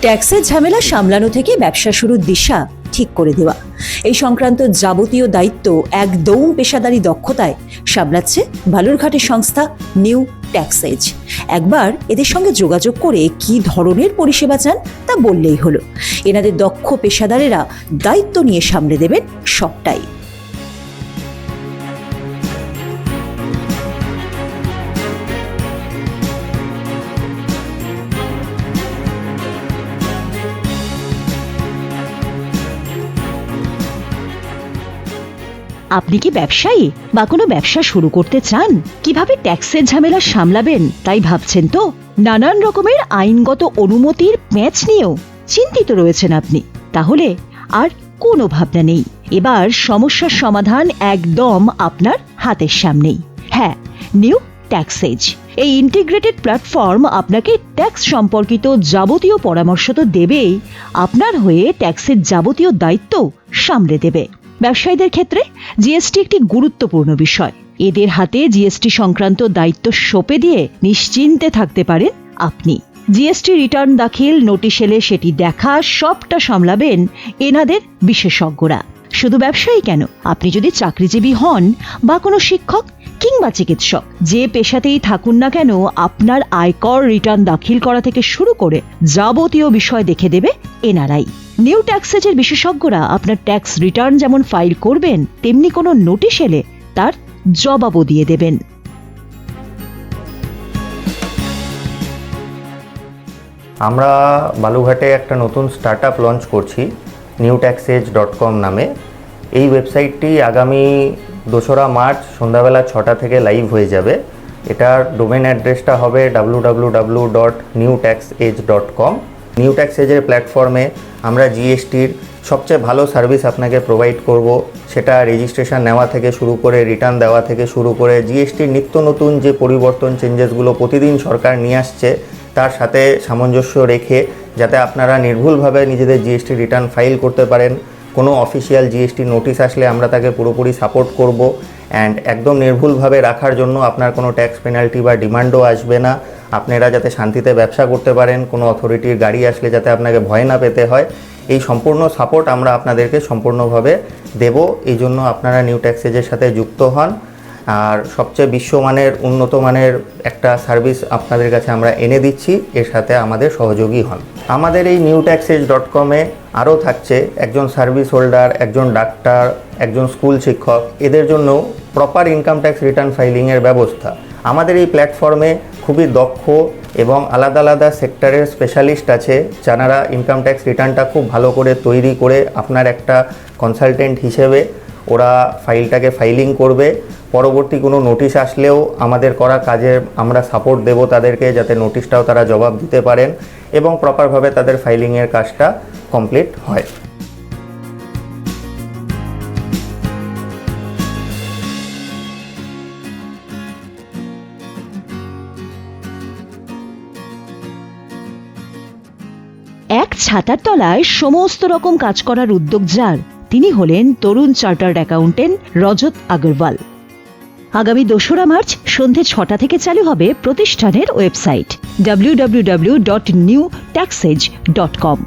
ট্যাক্সের ঝামেলা সামলানো থেকে ব্যবসা শুরুর দিশা ঠিক করে দেওয়া। এই সংক্রান্ত যাবতীয় দায়িত্ব এক দৌম পেশাদারি দক্ষতায় সামলাচ্ছে বালুরঘাটের সংস্থা নিউ ট্যাক্সেজ। একবার এদের সঙ্গে যোগাযোগ করে কি ধরনের পরিষেবা চান তা বললেই হলো। এনাদের দক্ষ পেশাদারেরা দায়িত্ব নিয়ে সামলে দেবেন সবটাই। আপনি কি ব্যবসায়ী বা কোনো ব্যবসা শুরু করতে চান? কীভাবে ট্যাক্সের ঝামেলা সামলাবেন? তাই ভাবছেন তো? নানান রকমের আইনগত অনুমতির প্যাঁচ নিয়েও চিন্তিত রয়েছেন আপনি। তাহলে আর কোনো ভাবনা নেই। এবার সমস্যার সমাধান একদম আপনার হাতের সামনেই। হ্যাঁ নিউ ট্যাক্সেজ। এই ইন্টিগ্রেটেড প্ল্যাটফর্ম আপনাকে ট্যাক্স সম্পর্কিত যাবতীয় পরামর্শ তো দেবেই। আপনার হয়ে ট্যাক্সের যাবতীয় দায়িত্ব সামলে দেবে। ব্যবসায়ীদের ক্ষেত্রে জিএসটি একটি গুরুত্বপূর্ণ বিষয়। এদের হাতে জিএসটি সংক্রান্ত দায়িত্ব সঁপে দিয়ে নিশ্চিন্তে থাকতে পারেন আপনি। জিএসটি রিটার্ন দাখিল, নোটিশ এলে সেটি দেখা, সবটা সামলাবেন এনাদের বিশেষজ্ঞরা। শুধু ব্যবসায়ী কেন? আপনি যদি চাকরিজীবী হন বা কোনো শিক্ষক কিংবা চিকিৎসক। যে পেশাতেই থাকুন না কেন, আপনার আয়কর রিটার্ন দাখিল করা থেকে শুরু করে যাবতীয় বিষয় দেখে দেবে এনআরআই। নিউ ট্যাক্সেজের বিশেষজ্ঞরা আপনার ট্যাক্স রিটার্ন যেমন ফাইল করবেন, তেমনি কোনো নোটিশ এলে তার জবাবও দিয়ে দেবেন। আমরা বালুঘাটে একটা নতুন স্টার্ট আপ লঞ্চ করছি নিউ ট্যাক্সেজ ডট কম নামে। এই ওয়েবসাইটটি আগামী দোসরা মার্চ সন্ধ্যাবেলা ছটা থেকে লাইভ হয়ে যাবে। এটার ডোমেন অ্যাড্রেসটা হবে W W dot new tax age dot com new tax এজের প্ল্যাটফর্মে আমরা জিএসটির সবচেয়ে ভালো সার্ভিস আপনাকে প্রোভাইড করব। সেটা রেজিস্ট্রেশন নেওয়া থেকে শুরু করে রিটার্ন দেওয়া থেকে শুরু করে জিএসটির নিত্য নতুন যে পরিবর্তন চেঞ্জেসগুলো প্রতিদিন সরকার নিয়ে আসছে, তার সাথে সামঞ্জস্য রেখে যাতে আপনারা নির্ভুলভাবে নিজেদের জিএসটি রিটার্ন ফাইল করতে পারেন। কোনো অফিসিয়াল জিএসটি নোটিশ আসলে আমরা তাকে পুরোপুরি সাপোর্ট করব অ্যান্ড একদম নির্ভুলভাবে রাখার জন্য আপনার কোনো ট্যাক্স পেনাল্টি বা ডিমান্ডও আসবে না। আপনারা যাতে শান্তিতে ব্যবসা করতে পারেন, কোনো অথরিটির গাড়ি আসলে যাতে আপনাকে ভয় না পেতে হয়, এই সম্পূর্ণ সাপোর্ট আমরা আপনাদেরকে সম্পূর্ণভাবে দেব। এই জন্য আপনারা নিউ ট্যাক্সেজের সাথে যুক্ত হন। আর সবচেয়ে বিশ্বমানের উন্নত মানের একটা সার্ভিস আপনাদের কাছে আমরা এনে দিচ্ছি। এর সাথে আমাদের সহযোগী হন। আমাদের এই নিউ ট্যাক্সেজ ডট কমে আরও থাকছে একজন সার্ভিস হোল্ডার, একজন ডাক্তার, একজন স্কুল শিক্ষক। এদের জন্য প্রপার ইনকাম ট্যাক্স রিটার্ন ফাইলিংয়ের ব্যবস্থা। আমাদের এই প্ল্যাটফর্মে খুবই দক্ষ এবং আলাদা আলাদা সেক্টরের স্পেশালিস্ট আছে, যারা ইনকাম ট্যাক্স রিটার্নটা খুব ভালো করে তৈরি করে আপনার একটা কনসালটেন্ট হিসেবে ওরা ফাইলটাকে ফাইলিং করবে। পরবর্তী কোনো নোটিশ আসলেও আমাদের করা কাজে আমরা সাপোর্ট দেব তাদেরকে যাতে নোটিশটাও তারা জবাব দিতে পারেন এবং প্রপারভাবে তাদের ফাইলিংয়ের কাজটা কমপ্লিট হয়। এক ছাতার তলায় সমস্ত রকম কাজ করার উদ্যোগ যার, তিনি হলেন তরুণ চার্টার্ড অ্যাকাউন্টেন্ট রজত আগরওয়াল। আগামী দোসরা মার্চ সন্ধে ছটা থেকে চালু হবে প্রতিষ্ঠানের website W dot new taxage dot com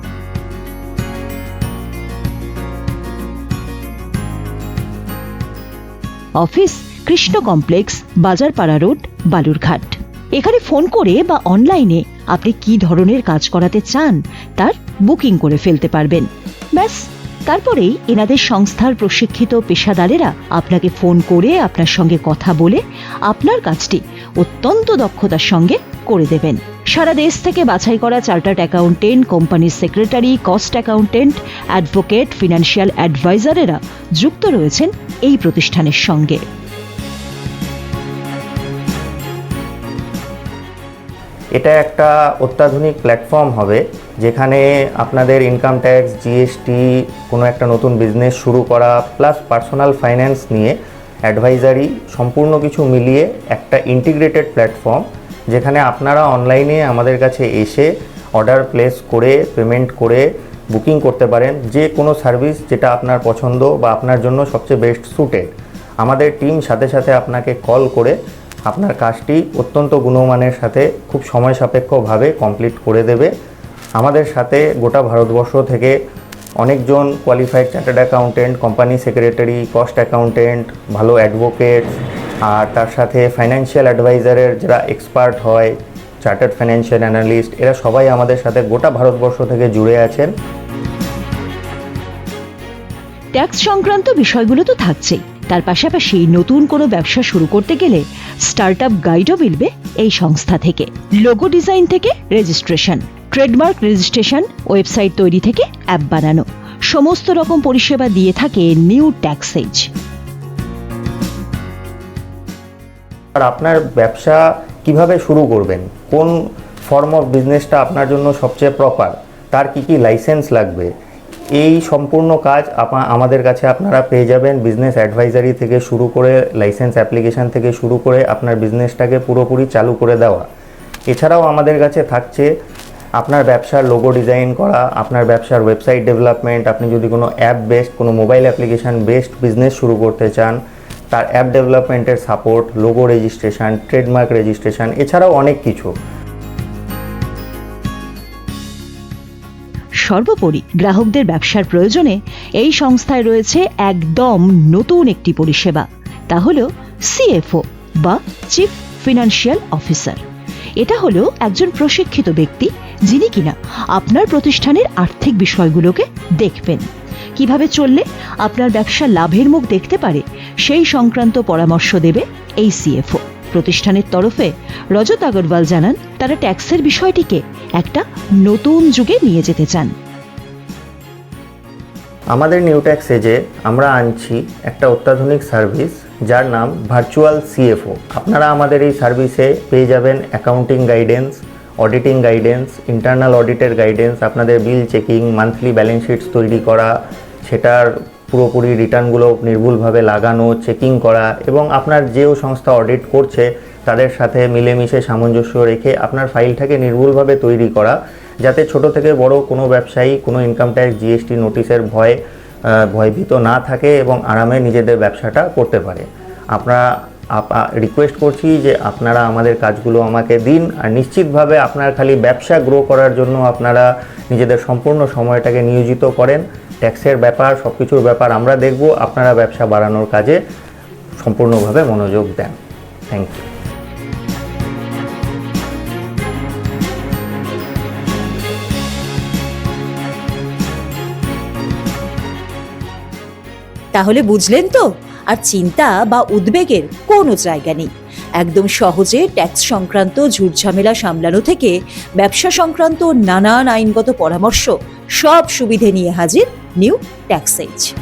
office Krishna complex, Bazarpara road, Balurghat. এখানে ফোন করে বা অনলাইনে আপনি কি ধরনের কাজ করাতে চান, তার বুকিং করে ফেলতে পারবেন। ব্যাস তারপরেই এনাদের সংস্থার প্রশিক্ষিত পেশাদারেরা আপনাকে ফোন করে আপনার সঙ্গে কথা বলে আপনার কাজটি অত্যন্ত দক্ষতার সঙ্গে করে দেবেন। সারা দেশ থেকে বাছাই করা চার্টার্ড অ্যাকাউন্টেন্ট, কোম্পানির secretary, cost accountant, advocate, financial অ্যাডভাইজারেরা যুক্ত রয়েছেন এই প্রতিষ্ঠানের সঙ্গে। এটা একটা অত্যাধুনিক প্ল্যাটফর্ম হবে। যেখানে আপনাদের ইনকাম ট্যাক্স জিএসটি কোনো একটা নতুন বিজনেস শুরু করা প্লাস পার্সোনাল ফাইন্যান্স নিয়ে অ্যাডভাইজারি সম্পূর্ণ কিছু মিলিয়ে একটা ইন্টিগ্রেটেড প্ল্যাটফর্ম যেখানে আপনারা অনলাইনে আমাদের কাছে এসে অর্ডার প্লেস করে পেমেন্ট করে বুকিং করতে পারেন যে কোনো সার্ভিস যেটা আপনার পছন্দ বা আপনার জন্য সবচেয়ে বেস্ট সুটেড আমাদের টিম সাথে সাথে আপনাকে কল করে আপনার কাজটি অত্যন্ত গুণমানের সাথে খুব সময় সাপেক্ষভাবে কমপ্লিট করে দেবে। আমাদের সাথে গোটা ভারতবর্ষ থেকে অনেকজন qualified chartered accountant company secretary cost accountant ভালো অ্যাডভোকেট আর তার সাথে ফাইন্যান্সিয়াল অ্যাডভাইজারের যারা এক্সপার্ট হয় চার্টার্ড ফাইন্যান্সিয়াল অ্যানালিস্ট এরা সবাই আমাদের সাথে গোটা ভারতবর্ষ থেকে জুড়ে আছেন। ট্যাক্স সংক্রান্ত বিষয়গুলো তো থাকছেই। তার পাশাপাশি নতুন কোনো ব্যবসা শুরু করতে গেলে স্টার্ট আপ গাইডও মিলবে এই সংস্থা থেকে। লোগো ডিজাইন থেকে রেজিস্ট্রেশন ট্রেডমার্ক রেজিস্ট্রেশন ওয়েবসাইট তৈরি থেকে অ্যাপ বানানো। সমস্ত রকম পরিষেবা দিয়ে থাকে নিউ ট্যাক্সেজ আর আপনার ব্যবসা কীভাবে শুরু করবেন? কোন ফর্ম অফ বিজনেসটা আপনার জন্য সবচেয়ে প্রপার তার কি কি লাইসেন্স লাগবে? এই সম্পূর্ণ কাজ আমাদের কাছে আপনারা পেয়ে যাবেন বিজনেস অ্যাডভাইজারি থেকে শুরু করে লাইসেন্স অ্যাপ্লিকেশন থেকে শুরু করে আপনার বিজনেসটাকে পুরোপুরি চালু করে দেওয়া। এছাড়াও আমাদের কাছে থাকছে আপনার ব্যবসার লোগো ডিজাইন করা, আপনার ব্যবসার ওয়েবসাইট ডেভেলপমেন্ট আপনি যদি কোনো অ্যাপ বেসড কোনো মোবাইল অ্যাপ্লিকেশন বেসড বিজনেস শুরু করতে চান, তার অ্যাপ ডেভেলপমেন্টের support logo registration trademark registration এছাড়াও অনেক কিছু। সর্বোপরি গ্রাহকদের ব্যবসার প্রয়োজনে এই সংস্থায় রয়েছে একদম নতুন একটি পরিষেবা, তা হলো সিএফও বা চিফ ফিনান্সিয়াল অফিসার এটা হলো একজন প্রশিক্ষিত ব্যক্তি যিনি কিনা আপনার প্রতিষ্ঠানের আর্থিক বিষয়গুলোকে দেখবেন। কীভাবে চললে আপনার ব্যবসা লাভের মুখ দেখতে পারে, সেই সংক্রান্ত পরামর্শ দেবে এই সিএফও প্রতিষ্ঠানের তরফে রজত আগরওয়াল জানান, তারা ট্যাক্সের বিষয়টিকে একটা নতুন যুগে নিয়ে যেতে চান। আমাদের নিউট্যাক্স এজে আমরা আনছি একটা অত্যাধুনিক সার্ভিস যার নাম ভার্চুয়াল সিএফও আপনারা আমাদের এই সার্ভিসে পেয়ে যাবেন accounting guidance auditing guidance internal অডিটের গাইডেন্স আপনাদের bill checking monthly balance sheets তৈরি করা, সেটার পুরোপুরি রিটার্নগুলো নির্ভুলভাবে লাগানো চেকিং করা এবং আপনার যেও সংস্থা অডিট করছে, তাদের সাথে মিলেমিশে সামঞ্জস্য রেখে আপনার ফাইলটাকে নির্ভুলভাবে তৈরি করা, যাতে ছোট থেকে বড় কোনো ব্যবসায়ী, কোনো ইনকাম ট্যাক্স জিএসটি নোটিশের ভয় ভয়ভীত না থাকে এবং আরামে নিজেদের ব্যবসাটা করতে পারে। আপনারা রিকোয়েস্ট করছি যে আপনারা আমাদের কাজগুলো আমাকে দিন আর নিশ্চিতভাবে আপনার খালি ব্যবসা গ্রো করার জন্য আপনারা নিজেদের সম্পূর্ণ সময়টাকে নিয়োজিত করেন। ট্যাক্সের ব্যাপার সব কিছুর ব্যাপার আমরা দেখব, আপনারা ব্যবসা বাড়ানোর কাজে সম্পূর্ণভাবে মনোযোগ দেন। থ্যাংক ইউ তাহলে বুঝলেন তো? আর চিন্তা বা উদ্বেগের কোনো জায়গা নেই। একদম সহজে ট্যাক্স সংক্রান্ত ঝুটঝামেলা সামলানো থেকে ব্যবসা সংক্রান্ত নানান আইনগত পরামর্শ সব সুবিধে নিয়ে হাজির নিউ ট্যাক্সেজ